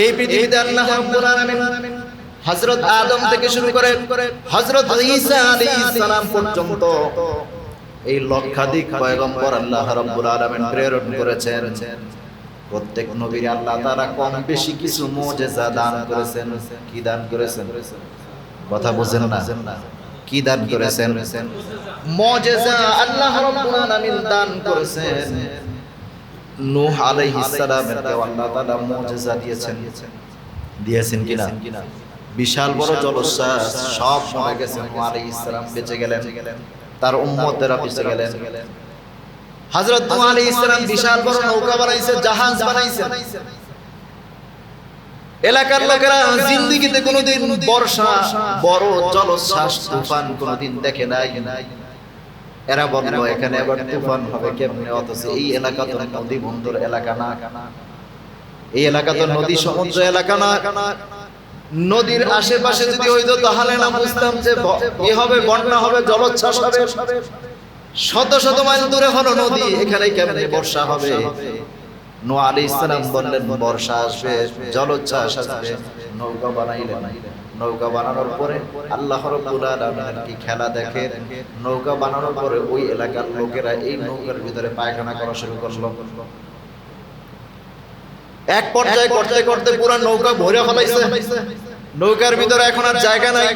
এই পৃথিবীতে আল্লাহ রাব্বুল আলামিন হযরত আদম থেকে শুরু করে হযরত ঈসা আলাইহিস সালাম পর্যন্ত এই লক্ষাধিক পয়গম্বর আল্লাহ রাব্বুল আলামিন প্রেরণ করেছেন। প্রত্যেক নবীর আল্লাহ তাআলা কম বেশি কিছু মুজিজা দান করেছেন। কি দান করেছেন? কথা বুঝেন না। কি দান করেছেন? মুজিজা আল্লাহ রাব্বুল আলামিন দান করেছেন। নূহ আলাইহিস সালামের আল্লাহ তাআলা মুজিজা দিয়েছেন। দিয়েছেন। কিনা? বিশাল বড় জলশ্বাস সব মরে গেছে নূহ আলাইহিস সালাম বেঁচে গেলেন তার উম্মতেরা বেঁচে গেলেন। হযরত নূহ আলাইহিস সালাম বিশাল বড় নৌকা বানাইছে জাহাজ বানাইছে। এলাকার লোকেরা জিন্দিগিতে কোনোদিন বর্ষা বড় জলোচ্ছ্বাস তুফান কোনোদিন দেখে নাই। এরা বলল, এখানে আবার তুফান হবে কেমনে? অথচ এই এলাকা তো নদী বন্দর এলাকা না। এই এলাকা তো নদী সমুদ্র এলাকা না। নদীর আশেপাশে যদি হইতো, তাহলে না বুঝতাম যে এ হবে, বন্যা হবে জলোচ্ছ্বাস হবে শত শত মাইল দূরে হলো নদী। এখানে কেমনে বর্ষা হবে? নো আলী ইসলাম বললেন, বর্ষা আসবে, জলোচ্ছ্বাস আসবে। নৌকা বানাইলেন। নৌকা বানানোর পরে আল্লাহ কি খেলা দেখে? নৌকা বানানোর পরে ওই এলাকার লোকেরা এই নৌকার ভিতরে পায়খানা করা শুরু করল। এক পর্যায়ে করতে করতে পুরো নৌকা ভরে ফেলাইছে। নৌকার ভিতরে এখন আর জায়গা নাই।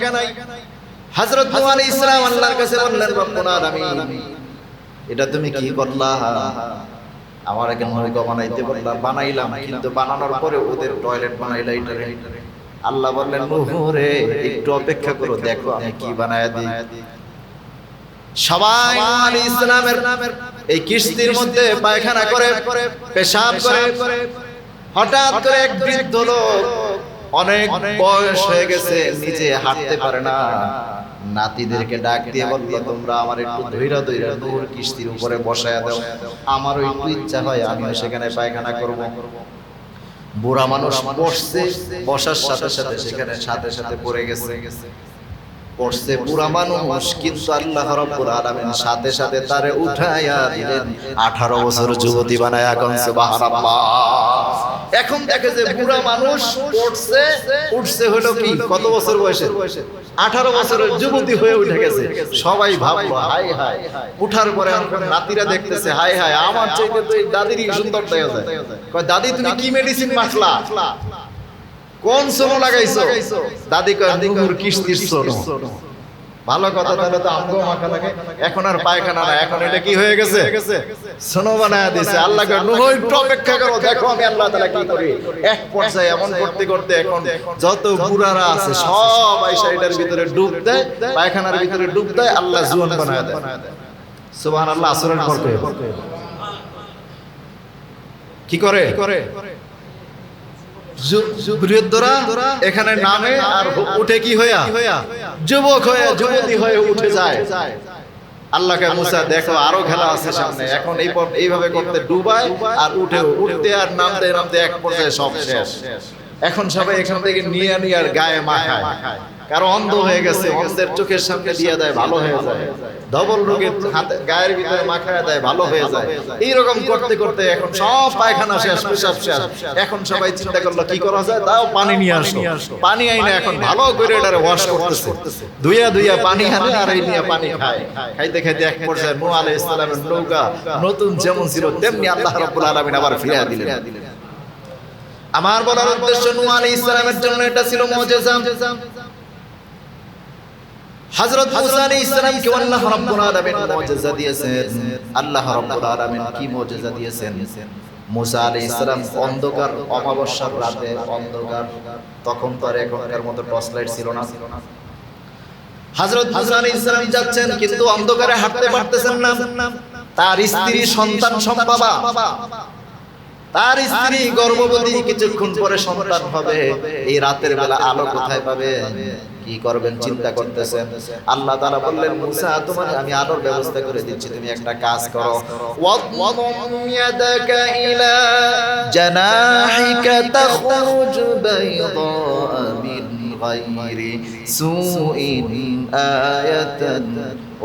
হযরত নূহ আলাইহিস সালাম আল্লাহর কাছে বললেন, রব্বুল আলামিন, এটা তুমি কি করলা? আমার আগে নৌকা বানাইতে বললা বানাইলাম, কিন্তু বানানোর পরে ওদের টয়লেট বানাইলা এটারে আল্লাহ বললেন নূহ রে একটু অপেক্ষা করো দেখো আমি কি বানায়া দিই সবাই নূহ আলাইহিস সালামের এই কিস্তির মধ্যে পায়খানা করে পেশাব করে হঠাৎ করে এক বৃদ্ধ লোক অনেক বয়স হয়ে গেছে নিজে হাঁটতে পারে না নাতিদেরকে ডাক দিয়ে বলল তোমরা আমার একটু ধৈরা ধৈরা নূর কিস্তির উপরে বসায় দাও আমারও একটু ইচ্ছা হয় আমিও সেখানে পায়খানা করব বুড়া মানুষ বসছে বসার সাথে সাথে সেখানে সাথে সাথে পড়ে গেছে। পড়ছে বুড়া মানুষ, কিন্তু আল্লাহ রাব্বুল আলামিন সাথে সাথে তারে উঠাইয়া দিলেন। 18 বছর যুবতী বানায়া কোন, সুবহানাল্লাহ। এখন দেখে যে বুড়া মানুষ পড়ছে, উঠছে হলো কি? কত বছর বয়সে? 18 বছরের যুবতী হয়ে উঠে গেছে। সবাই ভাবলো হাই হাই উঠার পরে নাতিরা দেখতেছে হাই হাই আমার চাইতে তো এই দাদিরই সুন্দর দেখা যায়। কয়, দাদি, তুমি কি মেডিসিন মাখলা? কোন সোনো লাগাইছো? দাদি কয় নুহুর কিস্তির সোনো। ভালো কথা তাহলে তো আমগো মাখা লাগে। এখন আর পায়খানা না এখন এটা কি হয়ে গেছে? সোনো বানায় দিছে। আল্লাহ কয় নুহ একটু অপেক্ষা করো দেখো আমি আল্লাহ তাআলা কি করি। এক পর্যায়ে এমন করতে করতে এখন যত বুড়ারা আছে সব আইসা এটার ভিতরে ডুব দেয় পায়খানার ভিতরে ডুব দেয় আল্লাহ জুয়ান বানায় দেয়। সুবহানাল্লাহ আসরের পর কি? করে? করে? এখানে নামে আর উঠে কি হইয়া? যুবক হয়ে যুবতী হয়ে উঠে যায়। আল্লাহকে মুসা দেখো আরও খেলা আছে সামনে। এখন এই এইভাবে করতে ডুবায় আর উঠে উঠতে আর নামতে নামতে এক পর্যায়ে সব শেষ। এখন সবাই এখান থেকে নিয়ে নিয়ে আর গায়ে মাখায়। কারও অন্ধ হয়ে গেছে, অন্ধের চোখের সামনে দিয়ে দেয়, ভালো হয়ে যায়। ডবল রোগের হাতে, গায়ের ভিতরে মাখায় দেয়, ভালো হয়ে যায়। এইরকম করতে করতে এখন সব পায়খানা শেষ, পেশাব শেষ। এখন সবাই চিন্তা করল, কি করা যায়? তাও পানি নিয়ে আসো। পানি আইনে এখন ভালো করে এটারে ওয়াশ করতেছে। ধুইয়া ধুইয়া পানি আনে আর এই নিয়ে পানি খায়। খাইতে খাইতে এক পর্যায়ে নূহ আলাইহিস সালামের নৌকা নতুন যেমন ছিল, তেমনি আল্লাহ রাব্বুল আলামিন আবার ফিরিয়ে দিলেন। আমার বলার উদ্দেশ্য নূহ আলাইহিস সালামের জন্য এটা ছিল মুজিজা হযরত আলাইহিস আল্লাহ রাব্বুল আলামিন মুজিজা দিয়েছেন। আল্লাহ রাব্বুল আলামিন কি মুজিজা দিয়েছেন? আলাইহিস সালাম অন্ধকার, অমাবস্যার রাতে অন্ধকার, তখন তো আর এখনকার মতো টর্চ লাইট ছিল না। হযরত মুসা আলাইহিস সালাম যাচ্ছেন, কিন্তু অন্ধকারে হাঁটতে পারতেছেন না। তার স্ত্রী, সন্তান সম্ভবা তার স্ত্রী গর্ভবতী কিছুক্ষণ পরে সন্তান হবে। এই রাতের বেলা আলো কোথায় পাবে? কি করবেন? চিন্তা করতেছেন। আল্লাহ তারা বললেন মুসা তোমার আমি আলোর ব্যবস্থা করে দিচ্ছি। তুমি একটা কাজ করো। সুইন আয়াতান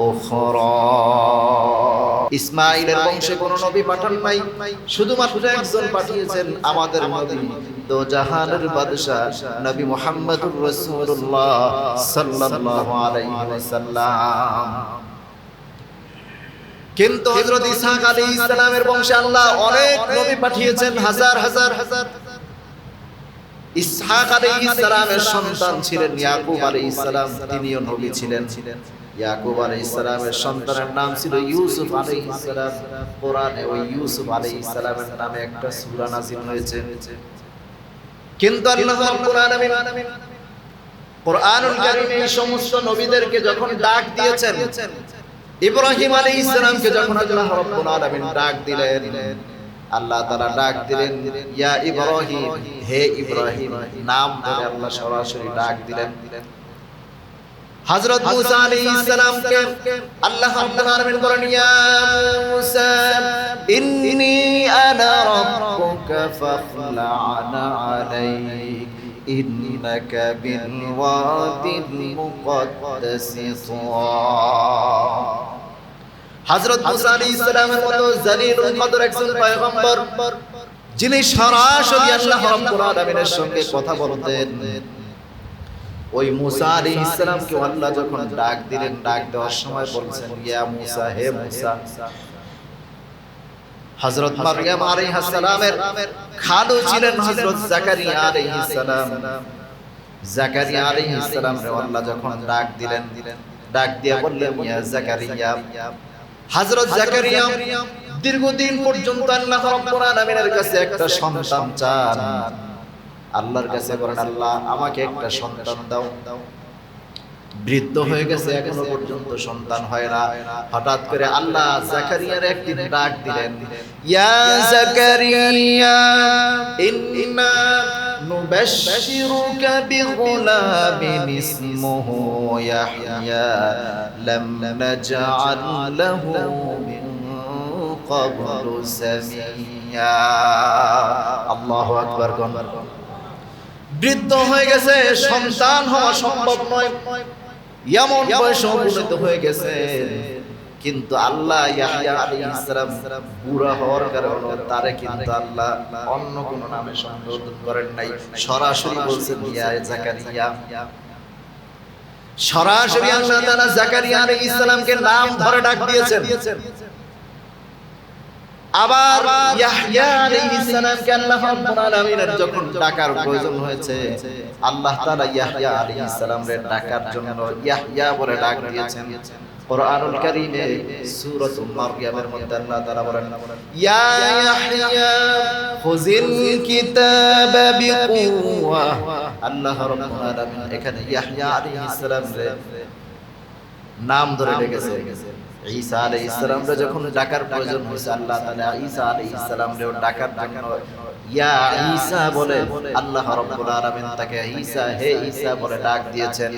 ওখরা ইসমাইলের বংশে কোন নবী পাঠান নাই। শুধুমাত্র একজন পাঠিয়েছেন আমাদের নবী। তো জাহানের বাদশাহ নবী মুহাম্মদুর রাসূলুল্লাহ সাল্লাল্লাহু আলাইহি ওয়াসাল্লাম। কিন্তু হযরত ইসহাক আলাইহিস সালামের বংশে আল্লাহ অনেক নবী পাঠিয়েছেন হাজার হাজার হাজার। ইসহাক আলাইহিস সালামের সন্তান ছিলেন ইয়াকুব আলাইহিস সালাম। তিনিও নবী ছিলেন। ইয়াকুব সন্তানের নাম ছিল ইউসুফ কোরআনে ওই ইউসুফ নামে একটা সূরা নাযিল হয়েছে। কিন্তু আল্লাহ আলামিন কোরআনুল এই সমস্ত নবীদেরকে যখন ডাক দিয়েছেন, ইব্রাহিম আলাইহিস যখন আল্লাহ রাব্বুল আলামিন ডাক দিলেন, আল্লাহ তাআলা ডাক দিলেন, ইয়া ইব্রাহিম, হে ইব্রাহিম, নাম ধরে আল্লাহ সরাসরি ডাক দিলেন। হযরত মুসা আলাইহিস সালামকে আল্লাহ রাব্বুল বলেন, ইয়া মুসা, ইন্নী আনা রাব্বুকা ফাখলা'না আলাইক, ইন্নাকা বিল ওয়াদিল মুসা আলাইহিস সালামের মতো কদর একজন পয়গম্বর, যিনি সরাসরি আল্লাহ রাব্বুল আলামিনের সঙ্গে কথা বলতেন। ওই মুসা আলাইহিস সালামকে আল্লাহ যখন ডাক দিলেন ডাক দেওয়ার সময় বলছেন ইয়া মুসা হে মুসা হযরত মারইয়াম আলাইহিস সালামের খালু ছিলেন হযরত জাকারিয়া আলাইহিস সালাম। জাকারিয়া আলাইহিস সালাম রে আল্লাহ যখন ডাক দিলেন ডাক দিয়ে বললেন ইয়া জাকারিয়া। হযরত জাকারিয়া দীর্ঘদিন পর্যন্ত আল্লাহ রাব্বুল আলামিনের কাছে একটা সন্তান চান। আল্লাহর কাছে বলেন, আল্লাহ, আমাকে একটা সন্তান দাও। বৃদ্ধ হয়ে গেছে, এখনও পর্যন্ত সন্তান হয় না। হঠাৎ করে আল্লাহ জাকারিয়ার একদিন ডাক দিলেন, ইয়া জাকারিয়া, ইন্না বিগুলামিন ইসমুহু ইয়াহইয়া, লাম নাজআল লাহু মিন ক্বাবলু সামিয়া। আল্লাহু আকবার কোন বৃদ্ধ হয়ে গেছে, সন্তান হওয়া সম্ভব নয়। এমন বয়স উপনীত হয়ে গেছে। কিন্তু আল্লাহ সালাম বুড়া হওয়ার কারণে তারে কিন্তু আল্লাহ অন্য কোন নামে সম্বোধন করেন নাই। সরাসরি বলছেন সরাসরি আল্লাহ তাআলা জাকারিয়া আলাইহিস সালামকে নাম ধরে ডাক দিয়েছেন। আবার ইয়াহইয়া আলাইহিস সালামকে আল্লাহ রাব্বুল আলামিনের যখন প্রয়োজন হয়েছে, আল্লাহ তাআলা ইয়াহইয়া আলাইহিস জন্য ইয়াহইয়া বলে ডাক দিয়েছেন। কোরআনুল কারীমে মারইয়ামের মধ্যে আল্লাহ তাআলা বলেন, ইয়া ইয়াহইয়া, খুযিল বিকুওয়া। আল্লাহ রাব্বুল আলামিন এখানে ইয়াহইয়া আলাইহিস নাম ধরে ডেকেছে। ঈসা আলাইহিস সালামরে যখন ডাকার প্রয়োজন হয়েছে, আল্লাহ তালা ঈসা আলাইহিস সালামরেও ডাকার জন্য, ইয়া ঈসা বলে, আল্লাহ রব্বুল আলামিন তাকে ঈসা, হে ঈসা বলে ডাক দিয়েছেন।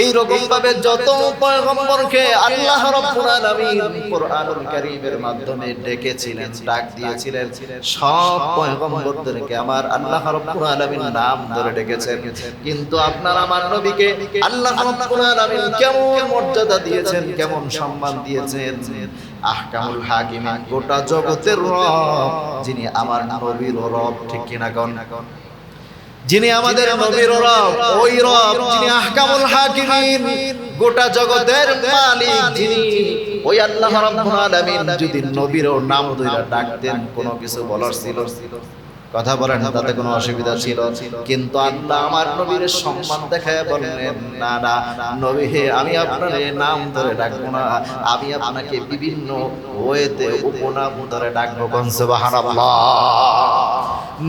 এই রকম ভাবে যত পয়গম্বরকে আল্লাহ রাব্বুল আলামিন কারীমের মাধ্যমে ডেকেছিলেন, ডাক দিয়েছিলেন, সব পয়গম্বরদেরকে আমার আল্লাহ রাব্বুল আলামিন নাম ধরে ডেকেছেন। কিন্তু আপনার আমার নবীকে আল্লাহ রাব্বুল আলামিন কেমন মর্যাদা দিয়েছেন, কেমন সম্মান দিয়েছেন? আহকামুল হাকিম গোটা জগতের রব, যিনি আমার নবীর রব, ঠিক কিনা কোন? যিনি আমাদের নবীর রব ওই রব যিনি আহকামুল হাকিমিন গোটা জগতের মালিক যিনি। ওই আল্লাহ রাব্বুল আলামিন যদি নবীর নাম ধরে ডাকতেন কোনো কিছু বলার ছিল। কথা বলেন তাতে কোনো অসুবিধা ছিল। কিন্তু আল্লাহ আমার নবীর সম্মান দেখায় বললেন না না নবী হে আমি আপনার নাম ধরে ডাকবো না। আমি আপনাকে বিভিন্ন ওয়েতে উপনাম ধরে ডাকবো কোন সুবহানাল্লাহ।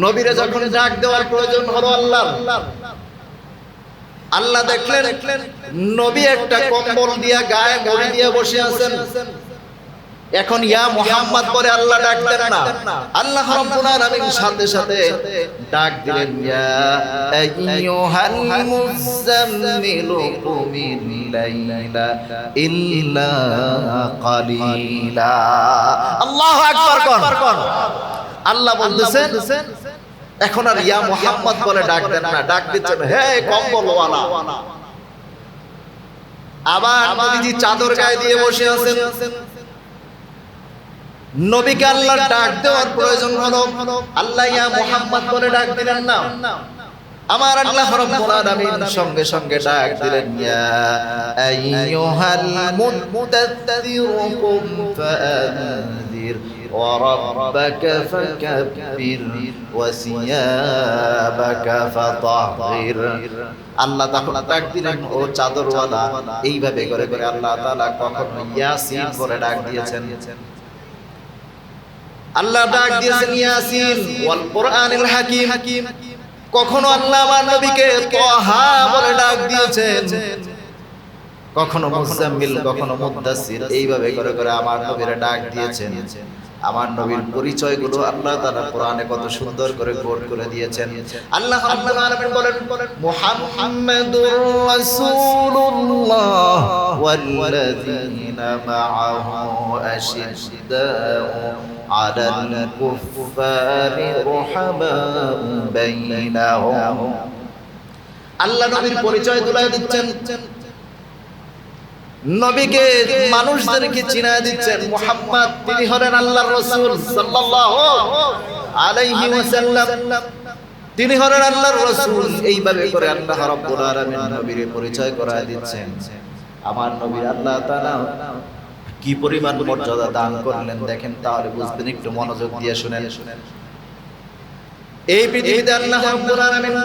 নবীরে যখন ডাক দেওয়ার প্রয়োজন হলো আল্লাহ আল্লাহ দেখলেন নবী একটা কম্বল দিয়া গায়ে মুড়ি দিয়ে বসে আছেন। এখন ইয়া মুহাম্মদ পরে আল্লাহ ডাক দেন না। আল্লাহ রাব্বুল আলামিন সাথে সাথে ডাক দিলেন, ইয়া আইয়ুহাল মুযাম্মিলু কুমিল লাইলা ইল্লা কালিলা। আল্লাহু আকবার কোন। আল্লাহ বলতেছেন এখন আর ইয়া মোহাম্মদ বলে ডাক দেন না ডাক দিচ্ছেন হে কম্বলওয়ালা। আবার নবীজি চাদর গায়ে দিয়ে বসে আছেন। নবীকে আল্লাহ ডাক দেওয়ার প্রয়োজন হলো। আল্লাহ ইয়া মোহাম্মদ বলে ডাক দিলেন না। আমার আল্লাহ রাব্বুল আলামিন সঙ্গে সঙ্গে ডাক দিলেন ইয়া আইয়ুহাল মুদাদ্দির কুম ফাকাব্বির ওয়া সিয়াবাকা ফাতাহহির আল্লাহ তখন ডাক দিলেন ও চাদরওয়ালা, এইভাবে করে করে আল্লাহ তাআলা কখনো ইয়াসিন বলে ডাক দিয়েছেন। আল্লাহ ডাক দিয়েছেন ইয়াসিন, ওয়াল কোরআনিল হাকিম। কখনো আল্লাহ আমার নবীকে তহা বলে ডাক দিয়েছেন। কখনো মুজাম্মিল, কখনো মুদ্দাসির এইভাবে করে করে আমার নবীর ডাক দিয়েছেন। আমার নবীর পরিচয়গুলো আল্লাহ তাআলা কোরআনে কত সুন্দর করে কোট করে দিয়েছেন আল্লাহ রাব্বুল আলামিন বলেন মুহাম্মাদুর রাসূলুল্লাহ ওয়াল্লাযীনা মা'আহু আশিদ্দাউ على الكفار رحماء بينهم আল্লাহ নবীর পরিচয় তুলে দিচ্ছেন নবীকে মানুষদেরকে চিনায় দিচ্ছেন মুহাম্মদ, তিনি হলেন আল্লাহর রাসূল আলাইহি ওয়াসাল্লাম। তিনি হলেন আল্লাহর রাসূল, এইভাবে করে আল্লাহ রাব্বুল আলামিন নবীর পরিচয় করায় দিচ্ছেন। আমার নবীর আল্লাহ তাআলা কি পরিমাণ মর্যাদা দান করলেন দেখেন, তাহলে বুঝবেন, একটু মনোযোগ দিয়ে শুনেন। এই পৃথিবীতে আল্লাহ রাব্বুল আলামিন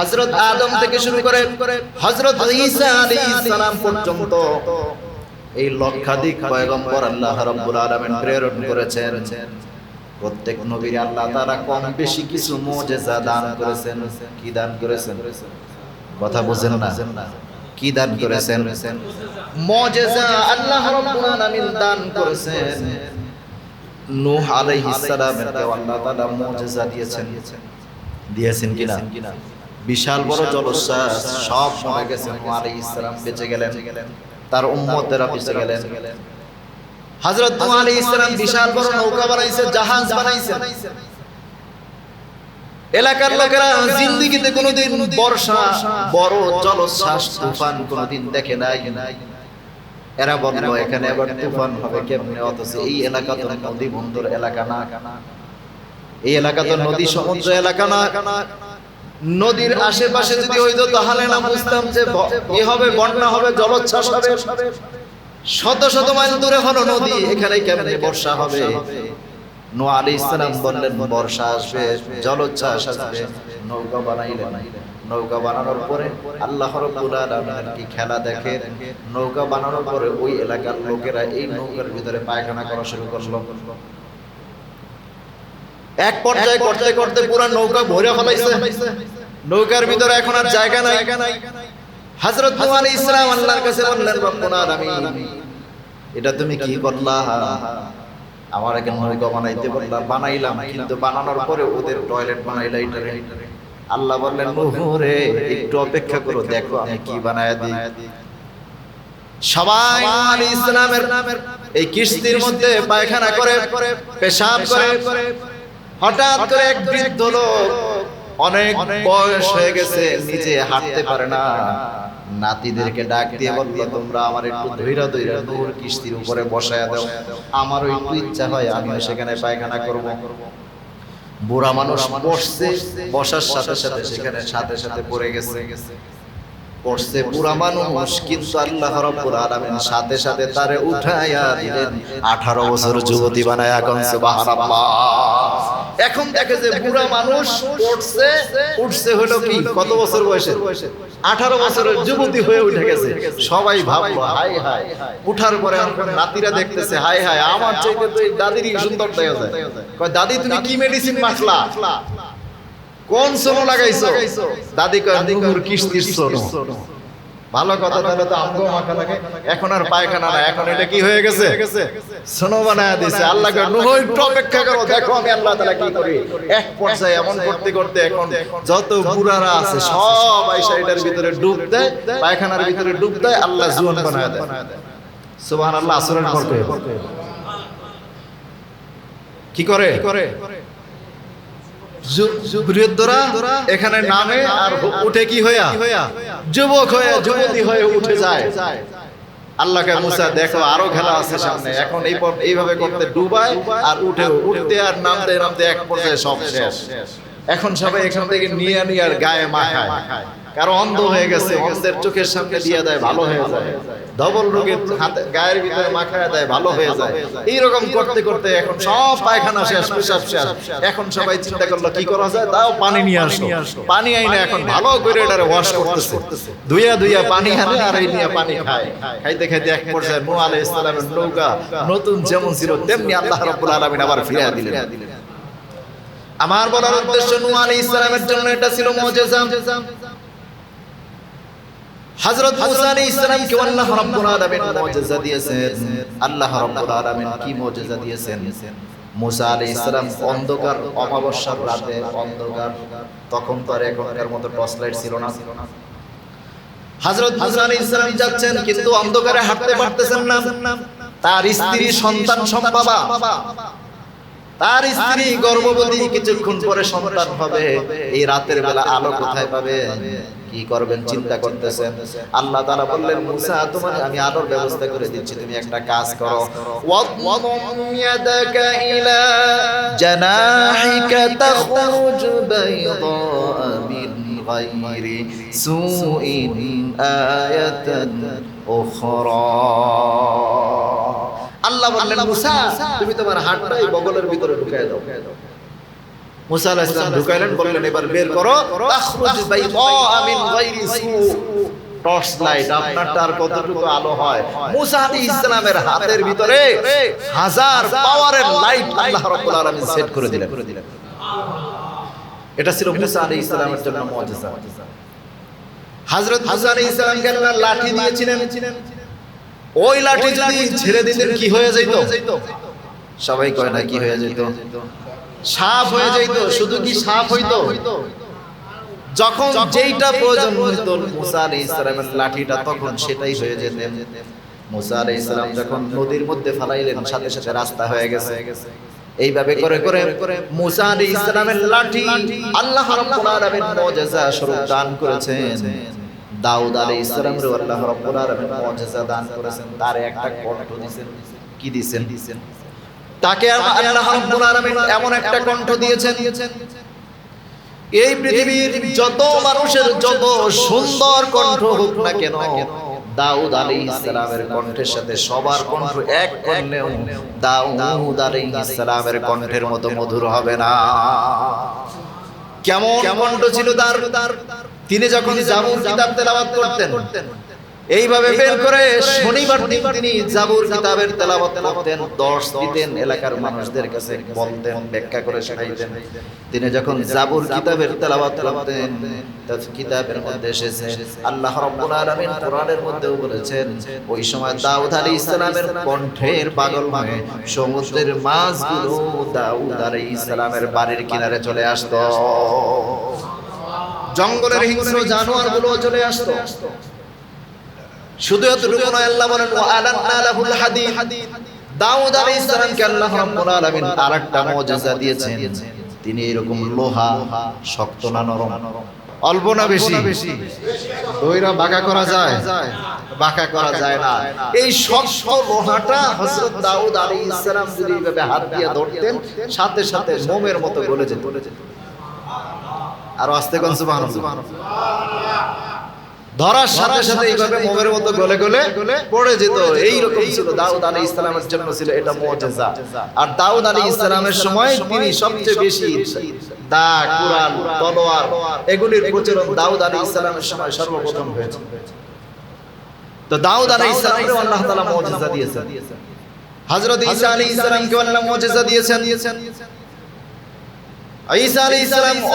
হযরত আদম থেকে শুরু করে হযরত ঈসা পর্যন্ত এই লক্ষাধিক পয়গম্বর আল্লাহ রাব্বুল প্রেরণ করেছেন। প্রত্যেক নবীর আল্লাহ তাআলা কম বেশি কিছু মুজিজা দান করেছেন। কি দান করেছেন? কথা বুঝেন না। কি দান করেছেন? মুজিজা আল্লাহ রাব্বুল আলামিন দান করেছেন। নূহ আলাইহিস সালামের আল্লাহ তাআলা মুজিজা দিয়েছেন। দিয়েছেন কিনা? বিশাল বড় জলশ্বাস সব মরে গেছে নূহ আলাইহিস সালাম বেঁচে গেলেন তার উম্মতেরা বেঁচে গেলেন। হযরত নূহ আলাইহিস সালাম বিশাল বড় নৌকা বানাইছে জাহাজ বানাইছে। এলাকার লোকেরা জিন্দিগিতে কোনোদিন বর্ষা বড় জলোচ্ছ্বাস তুফান কোনোদিন দেখে নাই। এরা বলল এখানে আবার তুফান হবে কেমনে? অথচ এই এলাকা তো নদী বন্দর এলাকা না। এই এলাকা তো নদী সমুদ্র এলাকা না। নদীর আশেপাশে যদি হইতো তাহলে না বুঝতাম যে এ হবে বন্যা হবে জলোচ্ছ্বাস হবে শত শত মাইল দূরে হলো নদী এখানে কেমনে বর্ষা হবে? নো আলী ইসলাম বললেন বর্ষা আসবে জলোচ্ছ্বাস আসবে নৌকা বানাইলেন। নৌকা বানানোর পরে আল্লাহ রাব্বুল আলামিন কি খেলা দেখে নৌকা বানানোর পরে ওই এলাকার লোকেরা এই নৌকার ভিতরে পায়খানা করা শুরু করল। এক পর্যায়ে করতে করতে পুরো নৌকা ভরে ফলাইছে। নৌকার ভিতরে এখন আর জায়গা নাই। হযরত নূহ আলাইহিস সালাম আল্লাহর কাছে বললেন রব্বুল আলামিন এটা তুমি কি করলা? আমার এখানে নৌকা বানাইতে বললা বানাইলাম কিন্তু বানানোর পরে ওদের টয়লেট বানাইলা এটারে আল্লাহ বললেন নূহ রে একটু অপেক্ষা করো দেখো আমি কি বানায়া দিই। সবাই আলাইহিস ইসলামের এই কিস্তির মধ্যে পায়খানা করে পেশাব করে হঠাৎ করে এক বৃদ্ধ লোক অনেক বয়স হয়ে গেছে, নিজে হাঁটতে পারে না। নাতিদেরকে ডাক দিয়ে বলল, তোমরা আমার একটু ধৈর্য ধৈর্য নূর কিস্তির উপরে বসায় দাও। আমারও একটু ইচ্ছা হয় আমি সেখানে পায়খানা করব। বুড়া মানুষ বসছে, বসার সাথে সাথে সেখানে সাথে সাথে পড়ে গেছে। পড়ছে বুড়া মানুষ কিন্তু আল্লাহ রাব্বুল আলামিন সাথে সাথে তারে উঠাইয়া দিলেন। 18 বছর যুবতী বানায়া কোন সুবহানাল্লাহ। এখন দেখে যে বুড়া মানুষ পড়ছে উঠছে হলো কি? কত বছর বয়সে? 18 বছরের যুবতী হয়ে উঠে গেছে। সবাই ভাবলো হাই হাই উঠার পরে নাতিরা দেখতেছে হাই হাই আমার চাইতে তো এই দাদিরই সুন্দর দেখা যায় কয় দাদি তুমি কি মেডিসিন মাখলা কোন সোনো লাগাইছো? দাদি কয় নুহুর কিস্তির সোনো ভালো কথা তাহলে তো আমগো মাখা লাগে এখন আর পায়খানা না এখন এটা কি হয়ে গেছে? সোনো বানায় দিছে। আল্লাহ কয় নুহ একটু অপেক্ষা করো দেখো আমি আল্লাহ তাআলা কি করি। এক পর্যায়ে এমন করতে করতে এখন যত বুড়ারা আছে সব আইসা এটার ভিতরে ডুব দেয় পায়খানার ভিতরে ডুব দেয় আল্লাহ জুয়ান বানায় দেয়। সুবহানাল্লাহ আসরের পর কি? করে? যু- বৃদ্ধরা এখানে নামে আর উঠে কি হইয়া? যুবক হয়ে যুবতী হয়ে উঠে যায়। আল্লাহকে মুসা, দেখো, আরও খেলা আছে সামনে। এখন এই এইভাবে করতে ডুবায় আর উঠে উঠতে আর নামতে নামতে এক পর্যায়ে সব শেষ। এখন সবাই এখান থেকে নিয়ে নিয়ে আর গায়ে মাখায়। কারও অন্ধ হয়ে গেছে, অন্ধের চোখের সামনে দিয়ে দেয়, ভালো হয়ে যায়। ধবল রোগের হাতে, গায়ের ভিতরে মাখায় দেয়, ভালো হয়ে যায়। এইরকম করতে করতে এখন সব পায়খানা শেষ, পেশাব শেষ। এখন সবাই চিন্তা করল, কি করা যায়? তাও পানি নিয়ে আসো পানি আইনে এখন ভালো করে এটারে ওয়াশ করতেছে। ধুইয়া ধুইয়া পানি আনে আর এই নিয়ে পানি খায়। খাইতে খাইতে এক পর্যায়ে নূহ আলাইহিস সালামের নৌকা নতুন যেমন ছিল, তেমনি আল্লাহ রাব্বুল আলামিন আবার ফিরিয়ে দিলেন। আমার বলার উদ্দেশ্য নূহ আলাইহিস সালামের জন্য এটা ছিল মুজিজা হযরত আলাইহিস সালামকে আল্লাহ রাব্বুল আলামিন মুজিজা দিয়েছেন। আল্লাহ রাব্বুল আলামিন কি মুজিজা দিয়েছেন? আলাইহিস সালাম অন্ধকার, অমাবস্যার রাতে অন্ধকার, তখন তো আর এখনকার মতো টর্চ লাইট ছিল না। হযরত আলাইহিস সালাম যাচ্ছেন, কিন্তু অন্ধকারে হাঁটতে পারতেছেন না। তার স্ত্রী সন্তান সম্ভবা। তার স্ত্রী গর্ভবতী কিছুক্ষণ পরে সন্তান হবে। এই রাতের বেলা আলো কোথায় পাবে কি করবেন, চিন্তা করতেছেন। আল্লাহ তাআলা বললেন, মুসা তোমার আমি আলোর ব্যবস্থা করে দিচ্ছি, তুমি একটা কাজ করো। আল্লাহ বললেন, মুসা, তুমি তোমার হাতটা এই বগলের ভিতরে ঢুকায় দাও। মুসা আলাইহিস সালাম ঢুকাইলেন বললেন এবার বের করো। তাখরুজ বাইদা মিন গায়রি সু। টর্চ লাইট কতটুকু আলো হয়? মুসা আলাইহিস সালামের হাতের ভিতরে হাজার পাওয়ারের লাইট আল্লাহ রাব্বুল আলামিন সেট করে দিলেন। এটা ছিল মুসা আলাইহিস সালামের জন্য মুজিজা। হযরত মুসা আলাইহিস আল্লাহ লাঠি দিয়েছিলেন। ওই লাঠি যদি ছেড়ে দিতেন কি হয়ে যেত সবাই কয় না কি হয়ে যেত সাপ হয়ে যেত শুধু কি সাপ হইতো? যখন যেইটা প্রয়োজন হইতো মুসা আলাইহিস সালামের লাঠিটা তখন সেটাই হয়ে যেতেন। মুসা আলাইহিস সালাম যখন নদীর মধ্যে ফালাইলেন সাথে সাথে রাস্তা হয়ে গেছে। এইভাবে করে করে মুসা আলাইহিস সালামের লাঠি আল্লাহ রাব্বুল আলামিন মুজিজা স্বরূপ দান করেছেন। দাউদ আলাইহিস সালামের আল্লাহ রাব্বুল আলামিন মুজিজা দান করেছেন। তার একটা কণ্ঠ দিবেন কি দিবেন তাকে আল্লাহ রাব্বুল আলামিন এমন একটা কণ্ঠ দিয়েছেন। এই পৃথিবীর যত মানুষের যত সুন্দর কণ্ঠ হোক না কেন দাউদ আলাইহিস সালামের কণ্ঠের সাথে সবার কণ্ঠ এক করলেও দাউদ আলাইহিস সালামের কণ্ঠের মতো মধুর হবে না। কেমন কণ্ঠ ছিল তার? তিনি যখন জাবুর কিতাব তেলাওয়াত করতেন এইভাবে বের করে শনিবার দিন তিনি জাবুর কিতাবের তেলাওয়াত করতেন দশ দিতেন এলাকার মানুষদের কাছে বলতেন ব্যাখ্যা করে শোনাইতেন তিনি যখন জাবুর কিতাবের তেলাওয়াত করতেন কিতাবের মধ্যে এসেছে। আল্লাহ রাব্বুল আলামিন কোরআনের মধ্যেও বলেছেন ওই সময় দাউদ আলাইহিস সালামের কণ্ঠের পাগল হয়ে সমুদ্রের মাছগুলো দাউদ আলাইহিস সালামের বাড়ির কিনারে চলে আসতো। জঙ্গলের হিংস্র জানোয়ারগুলো চলে আসতো শুধু এতটুকু নয়, আল্লাহ বলেন, ওয়া আলান্না লাহুল হাদিদ। দাউদ আলাইহিস সালামকে আল্লাহ রাব্বুল আলামিন আরেকটা মুজিজা দিয়েছেন। তিনি এরকম লোহা, শক্ত না নরম? অল্প না বেশি? দইরা বাঁকা করা যায়? বাঁকা করা যায় না। এই শক্ত লোহাটা হযরত দাউদ আলাইহিস সালাম যদি এইভাবে হাত দিয়ে ধরতেন, সাথে সাথে মোমের মতো গলে যেত। আর আস্তে কোন, সুবহানাল্লাহ। ধরার সাথে সাথে এইভাবে মোমের মতো গলে গলে পড়ে যেত। এই রকম ছিল। দাউদ আলী ইসলামের জন্য ছিল এটা মুজিজা। আর দাউদ আলী ইসলামের সময় তিনি সবচেয়ে বেশি দা কুরআন তলোয়ার এগুলির প্রচলন দাউদ আলী ইসলামের সময় সর্বপ্রথম হয়েছে। তো দাউদ আলী ইসলামকে আল্লাহ তাআলা মুজিজা দিয়েছেন। হযরত ঈসা আলাইহিস সালামকে আল্লাহ মুজিজা দিয়েছেন। ঈসা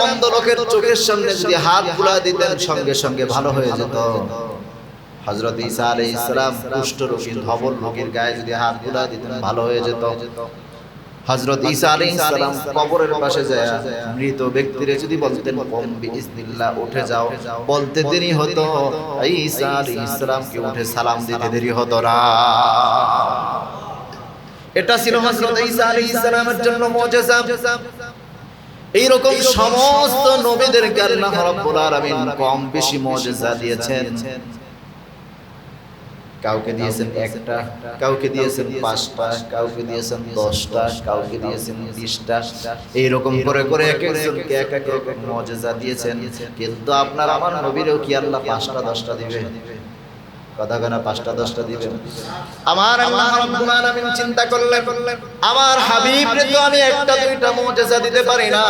অন্ধ লোকের চোখের সামনে যদি হাত বুলা দিতেন, সঙ্গে সঙ্গে ভালো হয়ে যেত। ঈসা কুষ্ঠ ধবল রোগীর গায়ে যদি হাত বুলা দিতেন, ভালো হয়ে যেত। ঈসা কবরের পাশে যায় মৃত ব্যক্তিরে যদি বলতেন উঠে যাও। বলতে দেরি হতো। ঈসা উঠে সালাম দিতে দেরি হতো না। এটা ছিল হযরত ঈসা আলাইহিস সালামের জন্য মুজিজা এইরকম সমস্ত নবীদেরকে আল্লাহ রাব্বুল আলামিন কম বেশি মুজিজা দিয়েছেন। কাউকে দিয়েছেন একটা কাউকে দিয়েছেন পাঁচটা কাউকে দিয়েছেন দশটা কাউকে দিয়েছেন বিশটা। এইরকম করে করে এক একজনকে এক এক রকম মজেজা দিয়েছেন। কিন্তু আপনার আমার নবীরেও কি আল্লাহ পাঁচটা দশটা দিবে? কথা কেনা পাঁচটা দশটা দিবেন। আমার আল্লাহ রাব্বুল আলামিন চিন্তা আমার হাবিবরে তো আমি একটা দুইটা মুজিজা দিতে পারি না।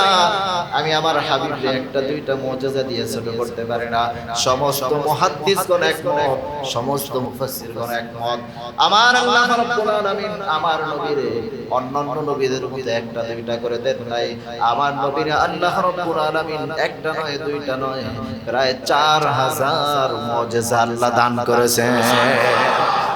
আমি আমার হাবিবরে একটা দুইটা মুজিজা দিয়ে ছোট করতে পারি না। সমস্ত মুহাদ্দিসগণ একমত সমস্ত মুফাসসিরগণ একমত। আমার আল্লাহ রাব্বুল আলামিন আমার নবীরে অন্যান্য নবীদের মধ্যে একটা দুইটা করে দেন নাই। আমার নবীরে আল্লাহ রাব্বুল আলামিন একটা নয় দুইটা নয় প্রায় চার হাজার মুজিজা আল্লাহ দান করেছেন